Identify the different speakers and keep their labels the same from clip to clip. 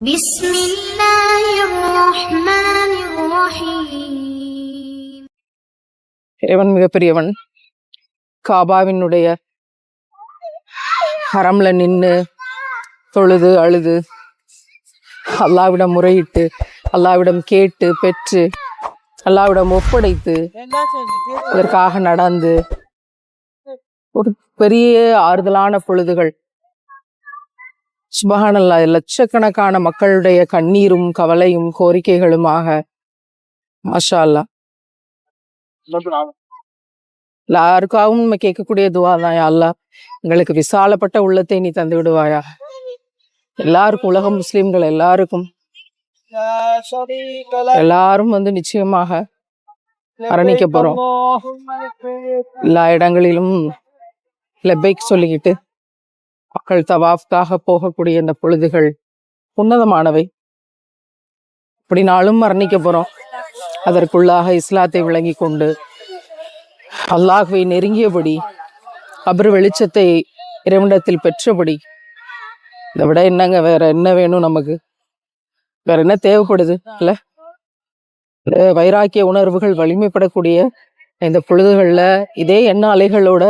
Speaker 1: بسم الله الرحمن الرحيم
Speaker 2: இறைவன் மிகப்பெரியவன் காபாவினுடைய ஹரம்ல நின்று தொழுது அழுது அல்லாவிடம் முறையிட்டு அல்லாவிடம் கேட்டு பெற்று அல்லாவிடம் ஒப்படைத்து அதற்காக நடந்து ஒரு பெரிய ஆறுதலான பொழுதுகள் சுபகானல்லா லட்சக்கணக்கான மக்களுடைய கண்ணீரும் கவலையும் கோரிக்கைகளுமாக. மாஷா அல்லாஹ் எல்லாருக்காகவும் நம்ம கேட்கக்கூடிய துவா தான் அல்லாஹ். எங்களுக்கு விசாலப்பட்ட உள்ளத்தை நீ தந்து விடுவாயா? எல்லாருக்கும் உலக முஸ்லிம்கள் எல்லாருக்கும். எல்லாரும் வந்து நிச்சயமாக மரணிக்க போறோம். எல்லா இடங்களிலும் லெபைக் சொல்லிக்கிட்டு மக்கள் தவாஃப்காக போகக்கூடிய இந்த பொழுதுகள் உன்னதமானவை. அப்படினாலும் மரணிக்க போறோம். அதற்குள்ளாக இஸ்லாத்தை விளங்கி கொண்டு அல்லாஹ்வை நெருங்கியபடி அபர் வெளிச்சத்தை இறைவனிடத்தில் பெற்றபடி இதை விட என்னங்க வேற என்ன வேணும் நமக்கு? வேற என்ன தேவைப்படுது? இல்ல? இந்த வைராக்கிய உணர்வுகள் வலிமைப்படக்கூடிய இந்த பொழுதுகளில் இதே எண்ண அலைகளோட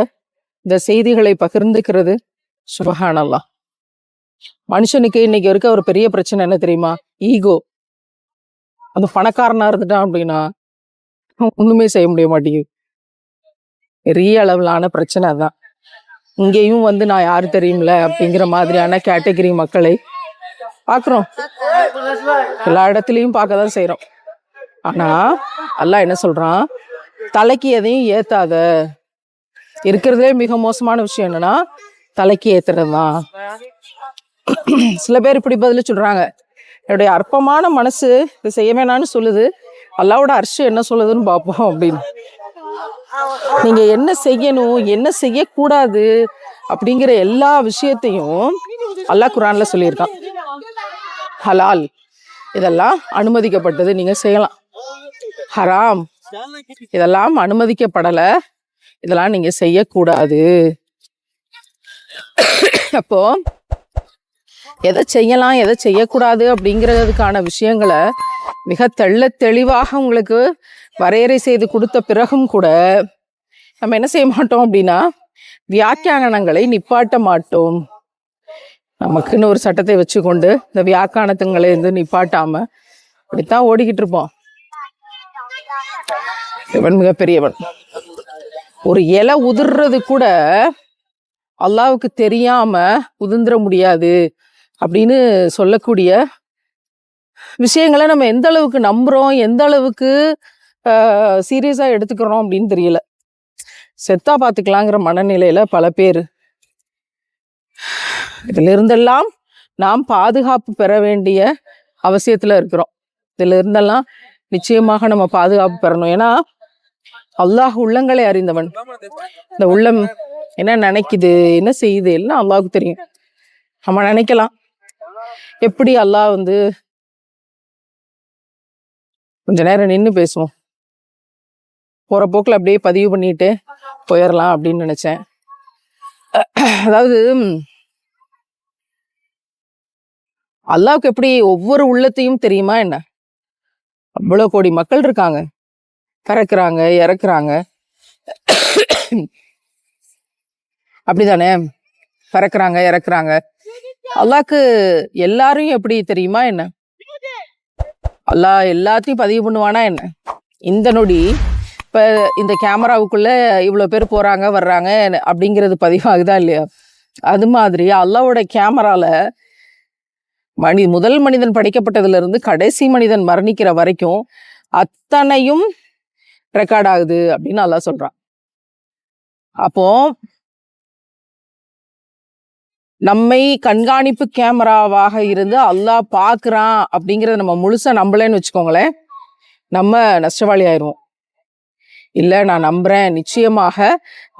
Speaker 2: இந்த செய்திகளை பகிர்ந்துக்கிறது. சுபஹானல்லா மனுஷனுக்கு இன்னைக்கு இருக்க ஒரு பெரிய பிரச்சனை என்ன தெரியுமா? ஈகோ. அந்த பணக்காரனா இருந்துட்டான் அப்படின்னா ஒண்ணுமே செய்ய முடிய மாட்டேங்குது. பெரிய அளவிலான பிரச்சனை தான் இங்கேயும் வந்து நான் யாரு தெரியும்ல அப்படிங்கிற மாதிரியான கேட்டகரி மக்களை பார்க்குறோம் எல்லா இடத்துலையும் பார்க்க தான் செய்கிறோம் ஆனா அல்லாஹ் என்ன சொல்றான்? தலைக்கு எதையும் ஏற்றாத இருக்கிறதுலே மிக மோசமான விஷயம் என்னன்னா தலைக்கு ஏத்துறது? தான் சில பேர் இப்படி பதில் சொல்றாங்க. என்னுடைய அற்பமான மனசு இது செய்ய வேணாம்னு சொல்லுது. அல்லாவோட அரிசி என்ன சொல்லுதுன்னு பார்ப்போம் அப்படின்னு. நீங்க என்ன செய்யணும் என்ன செய்யக்கூடாது அப்படிங்கிற எல்லா விஷயத்தையும் அல்லாஹ் குரான்ல சொல்லியிருக்கான். ஹலால். இதெல்லாம் அனுமதிக்கப்பட்டது நீங்க செய்யலாம். ஹராம். இதெல்லாம் அனுமதிக்கப்படலை. இதெல்லாம் நீங்க செய்யக்கூடாது. அப்போது எதை செய்யலாம் எதை செய்யக்கூடாது அப்படிங்கிறதுக்கான விஷயங்களை மிக தெள்ள தெளிவாக உங்களுக்கு வரையறை செய்து கொடுத்த பிறகும் கூட நம்ம என்ன செய்ய மாட்டோம் அப்படின்னா வியாக்கியானங்களை நிப்பாட்ட மாட்டோம். நமக்குன்னு ஒரு சட்டத்தை வச்சுக்கொண்டு இந்த வியாக்கானத்துங்களை வந்து நிப்பாட்டாம அப்படித்தான் ஓடிக்கிட்டு இருப்போம். இவன் மிகப்பெரியவன். ஒரு இலை உதிர்றது கூட அல்லாவுக்கு தெரியாம உதிர்ந்துட முடியாது அப்படின்னு சொல்லக்கூடிய விஷயங்களை நம்ம எந்த அளவுக்கு நம்புறோம் எந்த அளவுக்கு சீரியஸாக எடுத்துக்கிறோம் அப்படின்னு தெரியல. செத்தா பார்த்துக்கலாங்கிற மனநிலையில பல பேர். இதுல இருந்தெல்லாம் நாம் பாதுகாப்பு பெற வேண்டிய அவசியத்துல இருக்கிறோம். இதுல இருந்தெல்லாம் நிச்சயமாக நம்ம பாதுகாப்பு பெறணும். ஏன்னா அல்லாஹ் உள்ளங்களை அறிந்தவன். இந்த உள்ளம் என்ன நினைக்குது? என்ன செய்யுது? எல்லாம் அல்லாவுக்கு தெரியும். நம்ம நினைக்கலாம். எப்படி அல்லாஹ் வந்து கொஞ்ச நேரம் நின்று பேசுவோம். போகிற போக்கில் அப்படியே பதிவு பண்ணிட்டு போயிடலாம் அப்படின்னு நினச்சேன். அதாவது அல்லாவுக்கு எப்படி ஒவ்வொரு உள்ளத்தையும் தெரியுமா என்ன? அவ்வளோ கோடி மக்கள் இருக்காங்க. பிறக்கிறாங்க இறக்குறாங்க. அப்படிதானே? பறக்கிறாங்க இறக்குறாங்க. அல்லாக்கு எல்லாரையும் எப்படி தெரியுமா என்ன? அல்லாஹ் எல்லாத்தையும் பதிவு பண்ணுவானா என்ன? இந்த நொடி இப்போ இந்த கேமராவுக்குள்ளே இவ்வளோ பேர் போகிறாங்க வர்றாங்க அப்படிங்கிறது பதிவாகுதா இல்லையா? அது மாதிரி அல்லாவோட கேமராவில் மனி முதல் மனிதன் படைக்கப்பட்டதுலேருந்து கடைசி மனிதன் மரணிக்கிற வரைக்கும் அத்தனையும் ரெக்கார்ட் ஆகுது அப்படின்னு அல்லாஹ் சொல்கிறான் அப்போது நம்மை கண்காணிப்பு கேமராவாக இருந்து அல்லாஹ் பார்க்குறான் அப்படிங்கிறத நம்ம முழுசாக நம்பலன்னு வச்சுக்கோங்களேன். நம்ம நஷ்டவாளி ஆயிடுவோம். இல்லை நான் நம்புறேன். நிச்சயமாக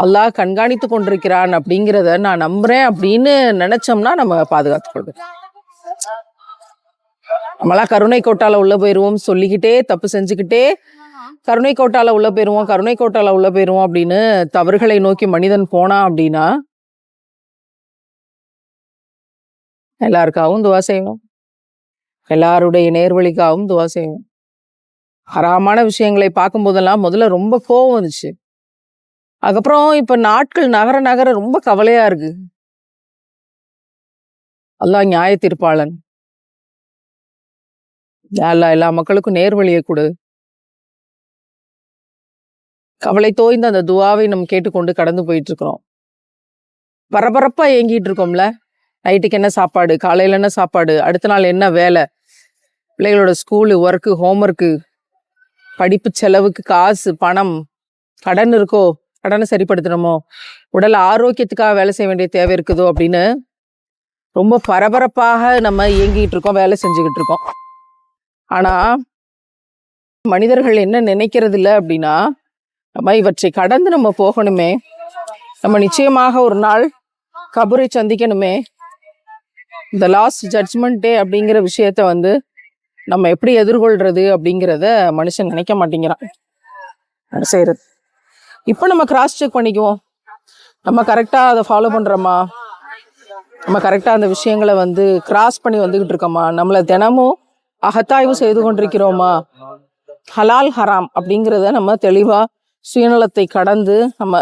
Speaker 2: அல்லாஹ் கண்காணித்து கொண்டிருக்கிறான் அப்படிங்கிறத நான் நம்புகிறேன் அப்படின்னு நினச்சோம்னா நம்ம பாதுகாத்துக்கொள்வோம் நம்மளாம் கருணை கோட்டால உள்ள போயிடுவோம் சொல்லிக்கிட்டே தப்பு செஞ்சுக்கிட்டே கருணை கோட்டால உள்ள போயிடுவோம் கருணை கோட்டால உள்ள போயிடுவோம் அப்படின்னு தவறுகளை நோக்கி மனிதன் போனான் அப்படின்னா எல்லாருக்காகவும் துவா செய்வோம் எல்லாருடைய நேர்வழிக்காகவும் துவா செய்வோம் ஹராமான விஷயங்களை பார்க்கும்போதெல்லாம் முதல்ல ரொம்ப கோவம் வந்துச்சு. அதுக்கப்புறம் இப்போ நாட்கள் நகர நகர ரொம்ப கவலையாக இருக்கு. அல்லா நியாய தீர்ப்பாளன். எல்லா எல்லா மக்களுக்கும் நேர்வழியை கொடு. கவலை தோய்ந்த அந்த துவாவை நம்ம கேட்டுக்கொண்டு கடந்து போயிட்டு இருக்கிறோம். பரபரப்பா ஏங்கிட்டு இருக்கோம்ல? நைட்டுக்கு என்ன சாப்பாடு? காலையில் என்ன சாப்பாடு? அடுத்த நாள் என்ன வேலை? பிள்ளைகளோட ஸ்கூலு ஒர்க்கு ஹோம்ஒர்க்கு படிப்பு செலவுக்கு காசு பணம் கடன் இருக்கோ? கடனை சரிப்படுத்தணுமோ? உடல் ஆரோக்கியத்துக்காக வேலை செய்ய வேண்டிய தேவை இருக்குதோ அப்படின்னு ரொம்ப பரபரப்பாக நம்ம இயங்கிக்கிட்டு இருக்கோம் வேலை செஞ்சுக்கிட்டு இருக்கோம். ஆனால் மனிதர்கள் என்ன நினைக்கிறது இல்லை அப்படின்னா நம்ம இவற்றை கடந்து நம்ம போகணுமே. நம்ம நிச்சயமாக ஒரு நாள் கபரை சந்திக்கணுமே. இந்த லாஸ்ட் ஜட்ஜ்மெண்ட் டே அப்படிங்கிற விஷயத்த வந்து நம்ம எப்படி எதிர்கொள்றது அப்படிங்கிறத மனுஷன் நினைக்க மாட்டேங்கிறான். என்ன செய்யறது. இப்போ நம்ம கிராஸ் செக் பண்ணிக்குவோம். நம்ம கரெக்டாக அதை ஃபாலோ பண்ணுறோமா நம்ம கரெக்டாக அந்த விஷயங்களை வந்து கிராஸ் பண்ணி வந்துக்கிட்டு இருக்கோமா? நம்மளை தினமும் அகத்தாய்வு செய்து கொண்டிருக்கிறோமா? ஹலால் ஹராம் அப்படிங்கிறத நம்ம தெளிவாக சுயநலத்தை கடந்து நம்ம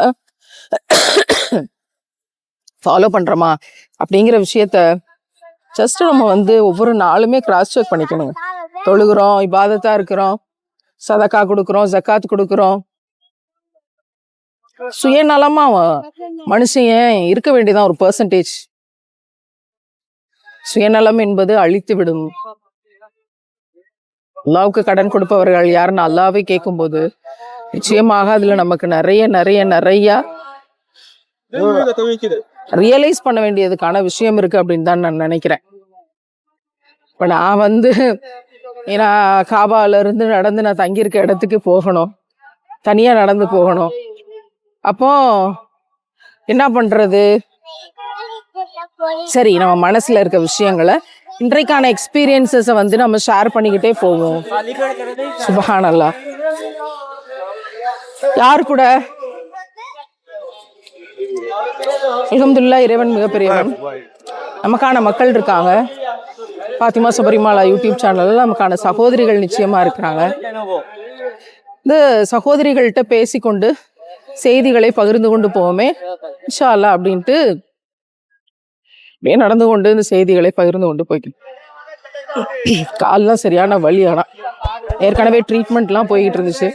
Speaker 2: ஃபாலோ பண்ணுறோமா அப்படிங்கிற விஷயத்த ஜஸ்ட் நம்ம வந்து ஒவ்வொரு நாளுமே கிராஸ் செக் பண்ணிக்கணும் தொழுகிறோம் இபாதத்தா இருக்கிறோம் சதக்கா கொடுக்குறோம் ஜக்காத் கொடுக்குறோம். சுயநலமா மனுஷன் இருக்க வேண்டியதான் ஒரு பெர்சன்டேஜ் சுயநலம் என்பது அழித்து விடும். அல்லாவுக்கு கடன் கொடுப்பவர்கள் யாருன்னு அல்லாவே கேட்கும்போது நிச்சயமாக அதுல நமக்கு நிறைய நிறைய நிறைய ரியலைஸ் பண்ண வேண்டியதுக்கான விஷயம் இருக்குது அப்படின்னு தான் நான் நினைக்கிறேன். இப்போ நான் வந்து ஏன்னா காபாலேருந்து நடந்து நான் தங்கியிருக்க இடத்துக்கு போகணும். தனியாக நடந்து போகணும். அப்போ என்ன பண்ணுறது சரி நம்ம மனசில் இருக்க விஷயங்களை இன்றைக்கான எக்ஸ்பீரியன்சஸை வந்து நம்ம ஷேர் பண்ணிக்கிட்டே போவோம். சுபஹானல்லா. யார் கூட? அலமதுல்லா இறைவன் மிகப்பெரியவன் நமக்கான மக்கள் இருக்காங்க. பாத்திமா சுபரிமாலா யூடியூப் சேனல்ல நமக்கான சகோதரிகள் நிச்சயமா இருக்கிறாங்க. இந்த சகோதரிகள்கிட்ட பேசிக்கொண்டு செய்திகளை பகிர்ந்து கொண்டு போவோமே. இன்ஷா அல்லா அப்படின்ட்டு அப்படியே நடந்து கொண்டு இந்த செய்திகளை பகிர்ந்து கொண்டு போய்க்கணும். கால்லாம் சரியான வலி ஆனா. ஏற்கனவே ட்ரீட்மெண்ட்லாம் போய்கிட்டு இருந்துச்சு.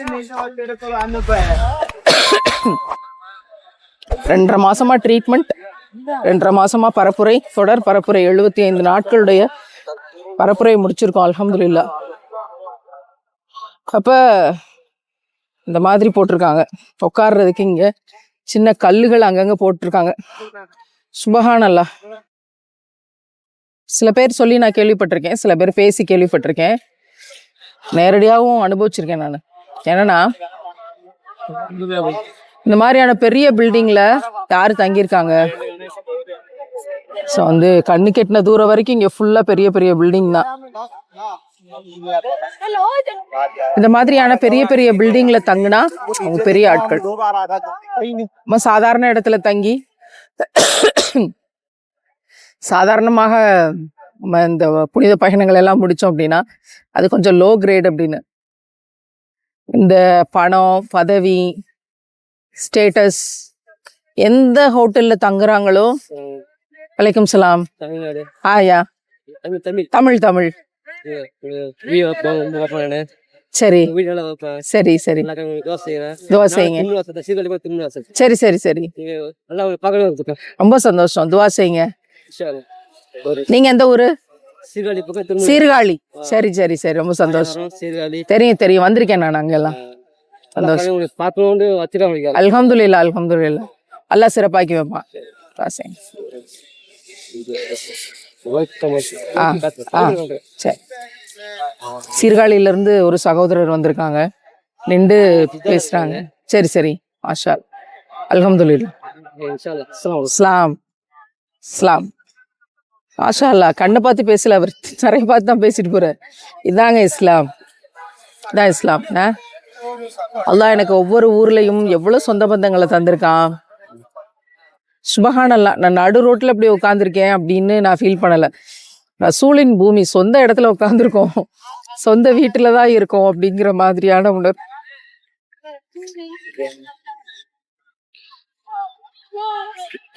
Speaker 2: ரெண்டரை மாசமா ட்ரீட்மெண்ட் ரெண்டரை மாசமா பரப்புரை தொடர் பரப்புரை எழுபத்தி ஐந்து நாட்களுடைய பரப்புரை முடிச்சிருக்கோம் அலமதுல்லா அப்ப இந்த மாதிரி போட்டிருக்காங்க. உட்காடுறதுக்கு இங்க சின்ன கல்லுகள் அங்கங்க போட்டிருக்காங்க. சுபஹானல்லா. சில பேர் சொல்லி நான் கேள்விப்பட்டிருக்கேன் சில பேர் பேசி கேள்விப்பட்டிருக்கேன். நேரடியாகவும் அனுபவிச்சிருக்கேன் நான். என்னன்னா இந்த மாதிரியான பெரிய பில்டிங்கில் யார் தங்கியிருக்காங்க? ஸோ வந்து கண்ணு கெட்டின தூரம் வரைக்கும் இங்கே ஃபுல்லாக பெரிய பெரிய பில்டிங் தான். இந்த மாதிரியான பெரிய பெரிய பில்டிங்ல தங்கினா அவங்க பெரிய ஆட்கள். நம்ம சாதாரண இடத்துல தங்கி சாதாரணமாக நம்ம இந்த புனித பயணங்கள் எல்லாம் முடித்தோம் அப்படின்னா அது கொஞ்சம் லோ கிரேட் அப்படின்னு. இந்த பணம் பதவி ஸ்டேட்டஸ். எந்த ஹோட்டல்ல தங்குறாங்களோ. வலைக்கம் சலாம். ஆயா.
Speaker 3: தமிழ் தமிழ்.
Speaker 2: சரி. சரி சரி. தோசைங்க சரி சரி சரி. ரொம்ப சந்தோஷம். துவா செய்யுங்க. நீங்க எந்த ஊரு?
Speaker 3: சீர்காழி
Speaker 2: சரி சரி சரி. ரொம்ப சந்தோஷம்.
Speaker 3: சீர்காழி.
Speaker 2: தெரியும் தெரியும். வந்திருக்கேன் நான் அங்கெல்லாம். சந்தோஷம் அல்ஹம்துலில்லா அல்ஹம்துலில்லா அல்லாஹ் சிறப்பாக்கி வைப்பான். ஆ ஆ சரி. சீர்காழியில இருந்து ஒரு சகோதரர் வந்திருக்காங்க. நின்று பேசுறாங்க. சரி சரி. மாஷா அல்ஹம்துலில்லா இஸ்லாம். இஸ்லாம். மாஷா அல்லா கண்ணை பார்த்து பேசல அவர். நிறைய பார்த்து தான் பேசிட்டு போறார். இதாங்க இஸ்லாம். இதான் இஸ்லாம். என்ன? அல்லாஹ் எனக்கு ஒவ்வொரு ஊர்லயும் எவ்வளவு சொந்த பந்தங்களை தந்திருக்கான். சுபஹான் நான் நடு ரோட்ல இப்படி உட்காந்துருக்கேன் அப்படின்னு நான் ஃபீல் பண்ணல. ரசூலின் பூமி சொந்த இடத்துல உட்காந்துருக்கோம் சொந்த வீட்டில் தான் இருக்கோம் அப்படிங்கிற மாதிரியான உணர்வு.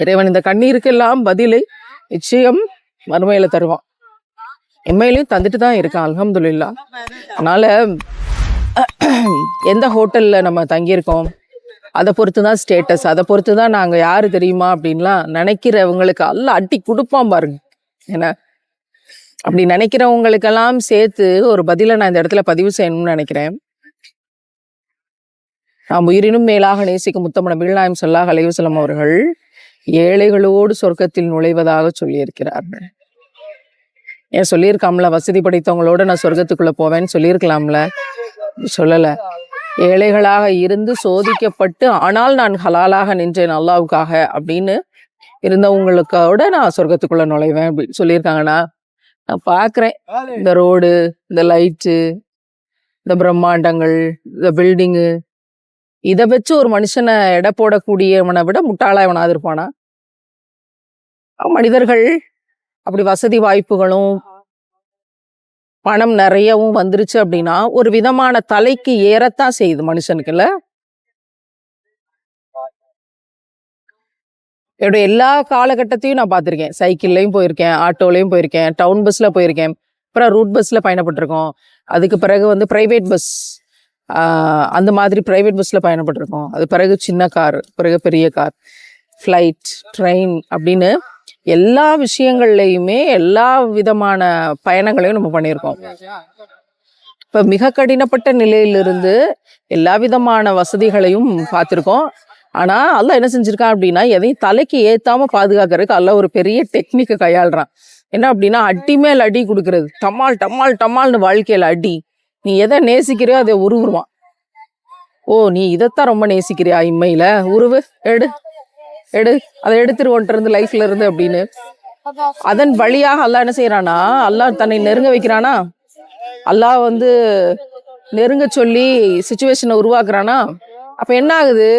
Speaker 2: இறைவன் இந்த கண்ணீருக்கெல்லாம் பதிலை நிச்சயம் மறுமையில தருவான். எம்மையிலையும் தந்துட்டு தான் இருக்கான் அலமதுல்லா அதனால எந்த ஹோட்டலில் நம்ம தங்கியிருக்கோம்? அதை பொறுத்து தான் ஸ்டேட்டஸ் அதை பொறுத்து தான் நாங்கள் யார் தெரியுமா அப்படின்லாம் நினைக்கிறவங்களுக்கு எல்லாம் அட்டி கொடுப்பான் பாருங்க. ஏன்னா அப்படி நினைக்கிறவங்களுக்கெல்லாம் சேர்த்து ஒரு பதிலை நான் இந்த இடத்துல பதிவு செய்யணும்னு நினைக்கிறேன். நாம் உயிரினும் மேலாக நேசிக்கும் முத்தம் மீள்நாயம் சொல்லாக சொல்லாஹ் அலைவசலம் அவர்கள் ஏழைகளோடு சொர்க்கத்தில் நுழைவதாக சொல்லியிருக்கிறார்கள். ஏன் சொல்லியிருக்காம்ல வசதி படைத்தவங்களோட நான் சொர்க்கத்துக்குள்ளே போவேன்னு சொல்லியிருக்கலாம்ல? சொல்லல. ஏழைகளாக இருந்து சோதிக்கப்பட்டு ஆனால் நான் ஹலாலாக நின்றேன் அல்லாவுக்காக அப்படின்னு இருந்தவங்களுக்கோட நான் சொர்க்கத்துக்குள்ள நுழைவேன் அப்படின்னு சொல்லியிருக்காங்கன்னா நான் பார்க்குறேன் இந்த ரோடு இந்த லைட்டு இந்த பிரம்மாண்டங்கள் இந்த பில்டிங்கு. இதை வச்சு ஒரு மனுஷனை எடை போடக்கூடியவனை விட முட்டாளா எவனாவது இருப்பானா மனிதர்கள் அப்படி வசதி வாய்ப்புகளும் பணம் நிறையவும் வந்துருச்சு அப்படின்னா ஒரு விதமான தலைக்கு ஏறத்தான் செய்யுது மனுஷனுக்குல்ல? என்னோட எல்லா காலகட்டத்தையும் நான் பார்த்துருக்கேன். சைக்கிள்லையும் போயிருக்கேன் ஆட்டோலையும் போயிருக்கேன் டவுன் பஸ்ல போயிருக்கேன். அப்புறம் ரூட் பஸ்ல பயணப்பட்டிருக்கோம். அதுக்கு பிறகு வந்து பிரைவேட் பஸ் அந்த மாதிரி பிரைவேட் பஸ்ல பயணப்பட்டிருக்கோம். அது பிறகு சின்ன கார் பிறகு பெரிய கார் ஃப்ளைட் ட்ரெயின் அப்படின்னு எல்லா விஷயங்கள்லையுமே எல்லா விதமான பயணங்களையும் நம்ம பண்ணியிருக்கோம். இப்போ மிக கடினப்பட்ட நிலையிலிருந்து எல்லா விதமான வசதிகளையும் பார்த்துருக்கோம். ஆனால் அல்ல என்ன செஞ்சிருக்கான் அப்படின்னா எதையும் தலைக்கு ஏற்றாமல் பாதுகாக்கிறதுக்கு அல்ல ஒரு பெரிய டெக்னிக்கை கையாளுறான். என்ன அப்படின்னா அடி மேல் அடி கொடுக்கறது. டமால் டமால் டமால்னு வாழ்க்கையில் அடி. நீ எதை நேசிக்கிறியோ அதை உருவுருவான். ஓ நீ இதைத்தான் ரொம்ப நேசிக்கிறியா இம்மையில்? உருவு எடு. எடு அதை எடுத்துருவோன்ட்டு இருந்து லைஃப்ல இருந்து அப்படின்னு. அதன் வழியாக அல்லாஹ் என்ன செய்யறானா அல்லாஹ் தன்னை நெருங்க வைக்கிறானா? அல்லாஹ் வந்து நெருங்க சொல்லி சுச்சுவேஷனை உருவாக்குறானா? அப்ப என்ன ஆகுது?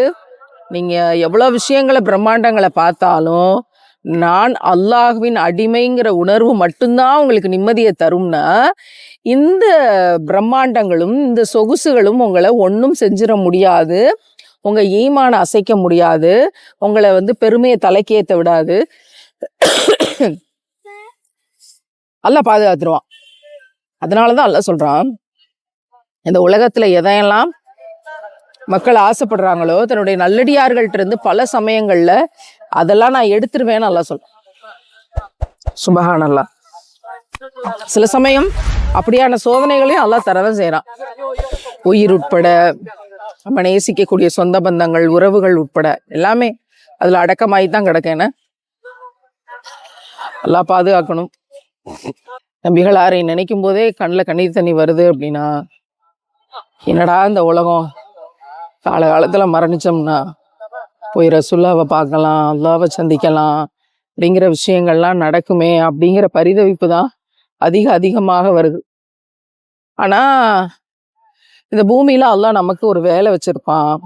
Speaker 2: நீங்க எவ்வளவு விஷயங்களை பிரம்மாண்டங்களை பார்த்தாலும் நான் அல்லாஹ்வின் அடிமைங்கிற உணர்வு மட்டும்தான் உங்களுக்கு நிம்மதியை தரும்னா இந்த பிரம்மாண்டங்களும் இந்த சொகுசுகளும் உங்களை ஒன்றும் செஞ்சிட முடியாது. உங்கள் ஈமான அசைக்க முடியாது. உங்களை வந்து பெருமையை தலைக்கேத்த விடாது. அல்ல பாதுகாத்துருவான். அதனாலதான் அல்ல சொல்கிறான் இந்த உலகத்தில் எதையெல்லாம் மக்கள் ஆசைப்படுறாங்களோ தன்னுடைய நல்லடியார்கள்ட்ட இருந்து பல சமயங்கள்ல அதெல்லாம் நான் எடுத்துருவேன்னு நல்லா சொல்றான். சுபகானல்லா சில சமயம் அப்படியான சோதனைகளையும் நல்லா தரதான் செய்கிறான் உயிர் உட்பட நம்ம நேசிக்கக்கூடிய சொந்த பந்தங்கள் உறவுகள் உட்பட எல்லாமே அதுல அடக்கமாயி தான் கிடக்கேன நல்லா பாதுகாக்கணும். நம்பிகளாரை நினைக்கும் போதே கண்ணில் கண்ணீர் தண்ணி வருது அப்படின்னா என்னடா இந்த உலகம்? காலகாலத்தில் மரணிச்சோம்னா போய் ரசுல்லாவை பார்க்கலாம் அல்லாவை சந்திக்கலாம் அப்படிங்கிற விஷயங்கள்லாம் நடக்குமே அப்படிங்கிற பரிதவிப்பு தான் அதிக அதிகமாக வருது. ஆனால் இந்த பூமியில அல்லாஹ் நமக்கு ஒரு வேலை வச்சிருப்பான்.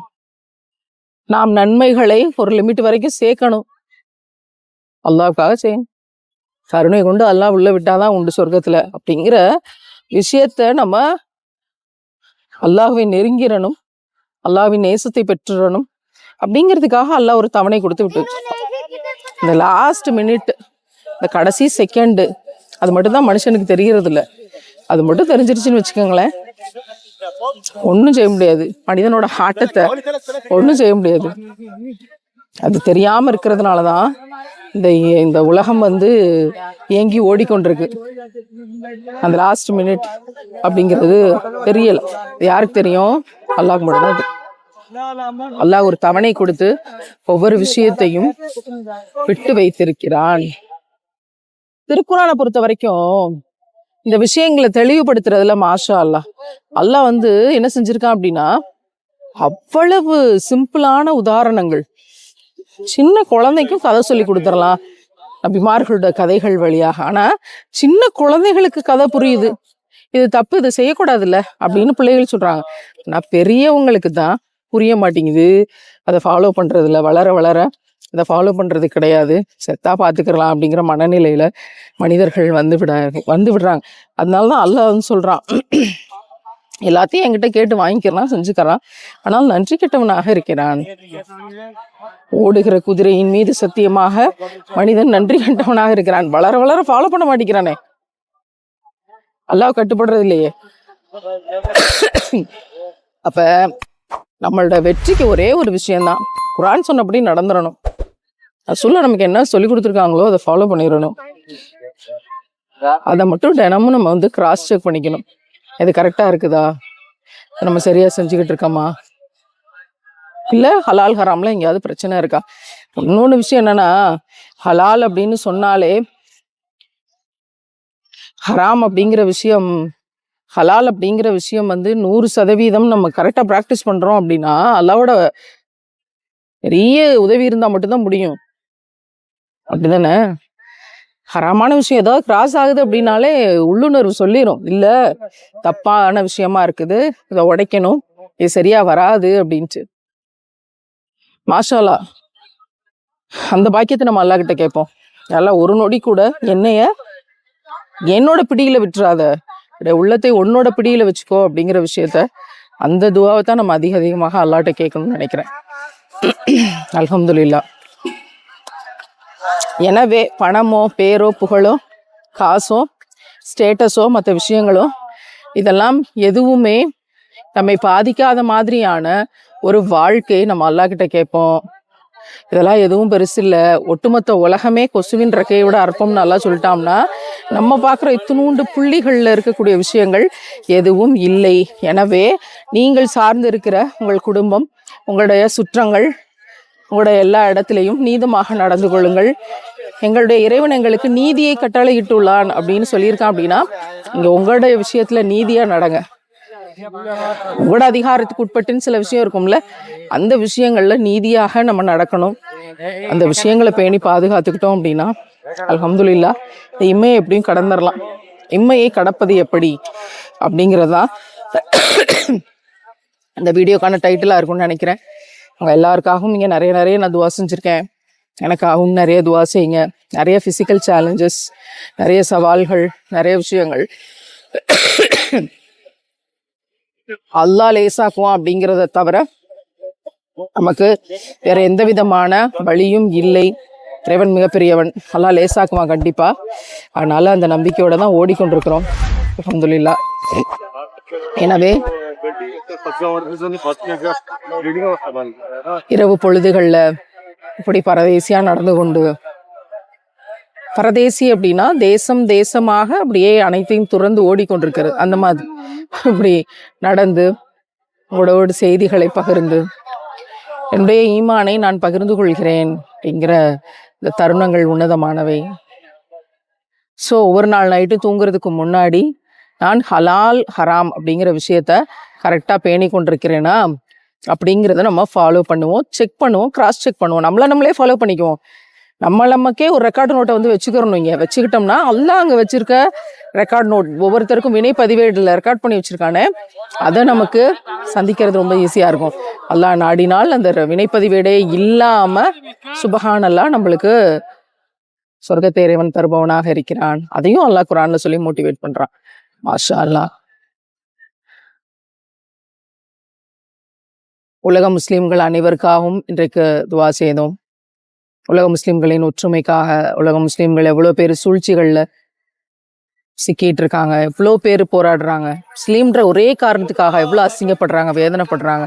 Speaker 2: நாம் நன்மைகளை ஒரு லிமிட் வரைக்கும் சேர்க்கணும். அல்லாவுக்காக செய்யணும். கருணை கொண்டு அல்லாஹ் உள்ள விட்டாதான் உண்டு சொர்க்கத்துல. அப்படிங்கிற விஷயத்த நம்ம அல்லாஹுவை நெருங்கிடணும். அல்லாஹ்வின் நேசத்தை பெற்றுடணும். அப்படிங்கிறதுக்காக அல்லாஹ் ஒரு தவணை கொடுத்து விட்டு இந்த லாஸ்ட் மினிட் இந்த கடைசி செகண்டு அது மட்டும்தான் மனுஷனுக்கு தெரிகிறது இல்லை அது மட்டும் தெரிஞ்சிருச்சுன்னு வச்சுக்கோங்களேன். ஒன்றும் செய்ய முடியாது. மனிதனோட ஆட்டத்தை ஒன்றும் செய்ய முடியாது. அது தெரியாமல் இருக்கிறதுனால தான் இந்த இந்த உலகம் வந்து ஏங்கி ஓடிக்கொண்டிருக்கு. அந்த லாஸ்ட் மினிட் அப்படிங்கிறது தெரியல. யாருக்கு தெரியும்? அல்லாஹ் மட்டும்தான் அது அல்லாஹ் ஒரு தவணை கொடுத்து ஒவ்வொரு விஷயத்தையும் விட்டு வைத்திருக்கிறான். திருக்குறானை பொறுத்த வரைக்கும் இந்த விஷயங்களை தெளிவுபடுத்துறதுல மாஷா அல்லா அல்லாஹ் வந்து என்ன செஞ்சிருக்கான் அப்படின்னா அவ்வளவு சிம்பிளான உதாரணங்கள். சின்ன குழந்தைக்கும் கதை சொல்லி கொடுத்துடலாம். நபிமார்களோட கதைகள் வழியாக. ஆனா சின்ன குழந்தைகளுக்கு கதை புரியுது. இது தப்பு இது செய்யக்கூடாதுல்ல அப்படின்னு பிள்ளைகள் சொல்றாங்க. ஆனா பெரியவங்களுக்கு தான் புரிய மாட்டேங்குது. அதை ஃபாலோ பண்றதுல வளர வளர இதை ஃபாலோ பண்ணுறது கிடையாது. செத்தாக பார்த்துக்கிறலாம் அப்படிங்கிற மனநிலையில் மனிதர்கள் வந்து விட வந்து விடுறாங்க. அதனால தான் அல்லாஹ் வந்து சொல்கிறான் எல்லாத்தையும் என்கிட்ட கேட்டு வாங்கிக்கிறான் செஞ்சுக்கிறான் ஆனால் நன்றி கெட்டவனாக இருக்கிறான். ஓடுகிற குதிரையின் மீது சத்தியமாக மனிதன் நன்றி கெட்டவனாக இருக்கிறான். வளர வளர ஃபாலோ பண்ண மாட்டேங்கிறானே. அல்லாஹ் கட்டுப்படுறது இல்லையே. அப்போ நம்மளோட வெற்றிக்கு ஒரே ஒரு விஷயம்தான். குரான் சொன்னபடி நடந்துடணும் சொல்ல நமக்கு என்ன சொல்லி கொடுத்துருக்காங்களோ அதை ஃபாலோ பண்ணிடணும் அதை மட்டும் தினமும் நம்ம வந்து கிராஸ் செக் பண்ணிக்கணும். இது கரெக்டாக இருக்குதா? நம்ம சரியாக செஞ்சுக்கிட்டு இருக்கோமா? இல்லை ஹலால் ஹராமில் எங்கேயாவது பிரச்சனை இருக்கா? இன்னொன்று விஷயம் என்னன்னா ஹலால் அப்படின்னு சொன்னாலே ஹராம் அப்படிங்கிற விஷயம் ஹலால் அப்படிங்கிற விஷயம் வந்து நூறு சதவீதம் நம்ம கரெக்டாக ப்ராக்டிஸ் பண்ணுறோம் அப்படின்னா அல்லாவோட பெரிய உதவி இருந்தால் மட்டும்தான் முடியும். அப்படிதானே? ஹராமான விஷயம் ஏதாவது கிராஸ் ஆகுது அப்படின்னாலே உள்ளுணர்வு சொல்லிடும் இல்லை தப்பான விஷயமா இருக்குது இதை உடைக்கணும். இது சரியா வராது அப்படின்ட்டு. மாஷாலா அந்த பாக்கியத்தை நம்ம அல்லா கிட்ட கேட்போம். எல்லாம் ஒரு நொடி கூட என்னைய என்னோட பிடியில விட்டுறாத. உள்ளத்தை உன்னோட பிடியில் வச்சுக்கோ அப்படிங்கிற விஷயத்த அந்த துவாவை தான் நம்ம அதிக அதிகமாக அல்லாட்ட கேட்கணும்னு நினைக்கிறேன். அல்ஹம்துலில்லா. எனவே பணமோ பேரோ புகழோ காசோ ஸ்டேட்டஸோ மற்ற விஷயங்களோ இதெல்லாம் எதுவுமே நம்மை பாதிக்காத மாதிரியான ஒரு வாழ்க்கையை நம்ம அல்லாக்கிட்ட கேட்போம். இதெல்லாம் எதுவும் பெருசு இல்லை ஒட்டுமொத்த உலகமே கொசுவின் ரெக்கையோட அற்பம்னு நல்லா சொல்லிட்டோம்னா நம்ம பார்க்குற இத்தினூண்டு புள்ளிகளில் இருக்கக்கூடிய விஷயங்கள் எதுவும் இல்லை. எனவே நீங்கள் சார்ந்து இருக்கிற உங்கள் குடும்பம் உங்களுடைய சுற்றங்கள் உங்களுடைய எல்லா இடத்துலையும் நீதமாக நடந்து கொள்ளுங்கள். எங்களுடைய இறைவன் எங்களுக்கு நீதியை கட்டளையிட்டுள்ளான் அப்படின்னு சொல்லியிருக்கான் அப்படின்னா இங்கே உங்களுடைய விஷயத்தில் நீதியாக நடங்க. உங்களோட அதிகாரத்துக்கு உட்பட்டுன்னு சில விஷயம் இருக்கும்ல அந்த விஷயங்களில் நீதியாக நம்ம நடக்கணும். அந்த விஷயங்களை பேணி பாதுகாத்துக்கிட்டோம் அப்படின்னா அலமதுல்லா இந்த இம்மையை எப்படியும் கடந்துடலாம் இம்மையை கடப்பது எப்படி? அப்படிங்கிறதான் இந்த வீடியோக்கான டைட்டிலாக இருக்கும்னு நினைக்கிறேன். அவங்க எல்லாருக்காகவும் இங்கே நிறைய நிறைய நான் துவா செஞ்சுருக்கேன். எனக்காகவும் நிறைய துவா செய்யுங்க. நிறைய ஃபிசிக்கல் சேலஞ்சஸ் நிறைய சவால்கள் நிறைய விஷயங்கள். அல்லா லேசாக்குவான் அப்படிங்கிறத தவிர நமக்கு வேற எந்த விதமான வழியும் இல்லை. இறைவன் மிகப்பெரியவன். நல்லா லேசாக்குவான் கண்டிப்பாக அதனால் அந்த நம்பிக்கையோடு தான் ஓடிக்கொண்டிருக்கிறோம். அல்ஹம்துலில்லா. எனவே இரவு பொழுதுகளில் இப்படி பரதேசியாக நடந்து கொண்டு பரதேசி அப்படின்னா தேசம் தேசமாக அப்படியே அனைத்தையும் துறந்து ஓடிக்கொண்டிருக்கிறது. அந்த மாதிரி இப்படி நடந்து உங்களோட செய்திகளை பகிர்ந்து என்னுடைய ஈமானை நான் பகிர்ந்து கொள்கிறேன் அப்படிங்கிற இந்த தருணங்கள் உன்னதமானவை. ஸோ ஒவ்வொரு நாள் நைட்டு தூங்குறதுக்கு முன்னாடி நான் ஹலால் ஹராம் அப்படிங்கிற விஷயத்த கரெக்டாக பேணி கொண்டிருக்கிறேனா? அப்படிங்கிறத நம்ம ஃபாலோ பண்ணுவோம் செக் பண்ணுவோம் கிராஸ் செக் பண்ணுவோம். நம்மள நம்மளே ஃபாலோ பண்ணிக்குவோம். நம்ம நமக்கே ஒரு ரெக்கார்டு நோட்டை வந்து வச்சுக்கிறோம் இங்கே வச்சுக்கிட்டோம்னா எல்லாம் அங்கே வச்சுருக்க ரெக்கார்ட் நோட் ஒவ்வொருத்தருக்கும் வினை பதிவேடில் ரெக்கார்ட் பண்ணி வச்சுருக்கானே அதை நமக்கு சந்திக்கிறது ரொம்ப ஈஸியாக இருக்கும். அல்லாஹ் நாடினால் அந்த வினைப்பதிவேடே இல்லாமல் சுபஹானல்லா நம்மளுக்கு சொர்க்கத்தை இறைவன் தருபவனாக இருக்கிறான். அதையும் அல்லாஹ் குரான்ல சொல்லி மோட்டிவேட் பண்றான். மாஷா அல்லாஹ் உலக முஸ்லீம்கள் அனைவருக்காகவும் இன்றைக்கு துவா செய்தோம். உலக முஸ்லீம்களின் ஒற்றுமைக்காக உலக முஸ்லீம்கள் எவ்வளோ பேர் சூழ்ச்சிகளில் சிக்கிட்டு இருக்காங்க எவ்வளோ பேர் போராடுறாங்க. முஸ்லீம்ன்ற ஒரே காரணத்துக்காக எவ்வளோ அசிங்கப்படுறாங்க வேதனைப்படுறாங்க.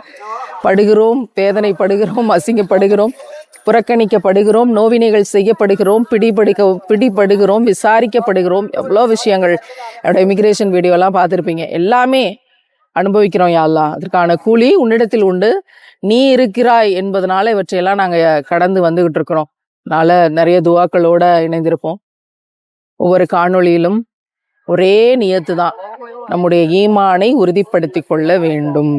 Speaker 2: படுகிறோம் வேதனைப்படுகிறோம் அசிங்கப்படுகிறோம் புறக்கணிக்கப்படுகிறோம் நோவினைகள் செய்யப்படுகிறோம் பிடிபடுக்க பிடிபடுகிறோம் விசாரிக்கப்படுகிறோம். எவ்வளோ விஷயங்கள் என்னோட இமிக்ரேஷன் வீடியோலாம் பார்த்துருப்பீங்க. எல்லாமே அனுபவிக்கிறோம் யாழ்லா அதற்கான கூலி உன்னிடத்தில் உண்டு. நீ இருக்கிறாய் என்பதனால இவற்றையெல்லாம் நாங்கள் கடந்து வந்துகிட்டு இருக்கிறோம். அதனால நிறைய துவாக்களோட இணைந்திருப்போம். ஒவ்வொரு காணொளியிலும் ஒரே நியத்து தான். நம்முடைய ஈமானை உறுதிப்படுத்தி கொள்ள வேண்டும்.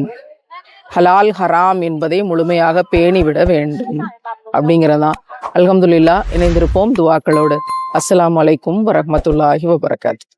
Speaker 2: ஹலால் ஹராம் என்பதை முழுமையாக பேணிவிட வேண்டும். அப்படிங்கிறதான் அல்ஹம்துல்லா இணைந்திருப்போம் துவாக்களோடு. அஸ்லாம் அலைக்கும் வரமத்துல்லாஹி வபரகாத்து